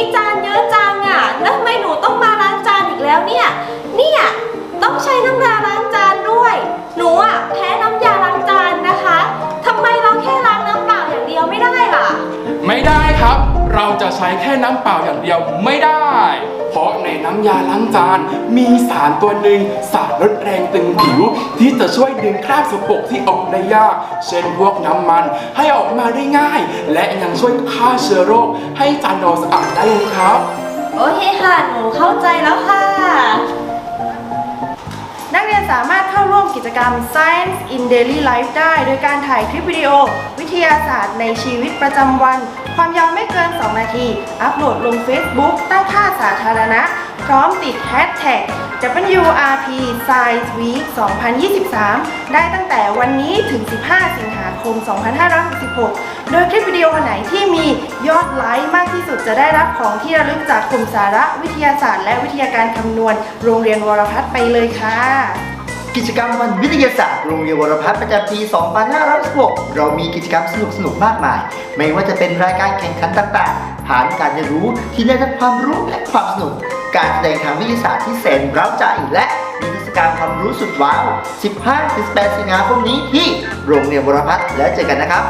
นี้จานเยอะจังอะแล้วทำไมหนูต้องมาล้างจานอีกแล้วเนี่ย เนี่ยต้องใช้น้ำยาล้างจานด้วย หนูอะแพ้น้ำยาล้างจานนะคะทำไมเราแค่ล้างน้ำเปล่าอย่างเดียวไม่ได้ล่ะ ไม่ได้ครับ เราจะใช้แค่น้ำเปล่าอย่างเดียวไม่ได้ เพราะในน้ำยาล้างจานมีสารตัวหนึ่งสารลดแรงตึงผิว ที่จะช่วยดึงคราบสกปรกที่ออกได้ยาก เช่นพวกน้ำมันให้ออกมาได้ง่าย และยังช่วยฆ่าเชื้อโรค ให้จานเราสะอาดได้เลยครับ โอเคค่ะ หนูเข้าใจแล้วค่ะ นักเรียนสามารถเข้าร่วมกิจกรรม Science in Daily Life ได้ โดยการถ่ายคลิปวิดีโอ วิทยาศาสตร์ในชีวิตประจำวัน ความยาวไม่เกิน 2 นาที อัปโหลดลง Facebook ตั้งค่าสาธารณะ พร้อมติด Hashtag WRP Science Week 2023 ได้ตั้งแต่วันนี้ถึง 15 สิงหาคม 2566 โดยคลิปวิดีโอไหนที่มี อดไลค์มากที่สุดจะได้รับของที่ระลึกจากกลุ่มสาระวิทยาศาสตร์ และวิทยาการคำนวณ โรงเรียนวรพัฒน์ไปเลยค่ะ กิจกรรมวันวิทยาศาสตร์โรงเรียนวรพัฒน์ประจำปี 2566 เรามีกิจกรรมสนุกๆมากมาย ไม่ว่าจะเป็นรายการแข่งขันต่างๆฐานการเรียนรู้ที่ได้ทั้งความรู้และความสนุก การแสดงทางวิทยาศาสตร์ที่แสนเร้าใจและมีเทศกาลความรู้สุดว้าว 15-18 สิงหาคมนี้ที่โรงเรียนวรพัฒน์แล้วเจอกันนะครับ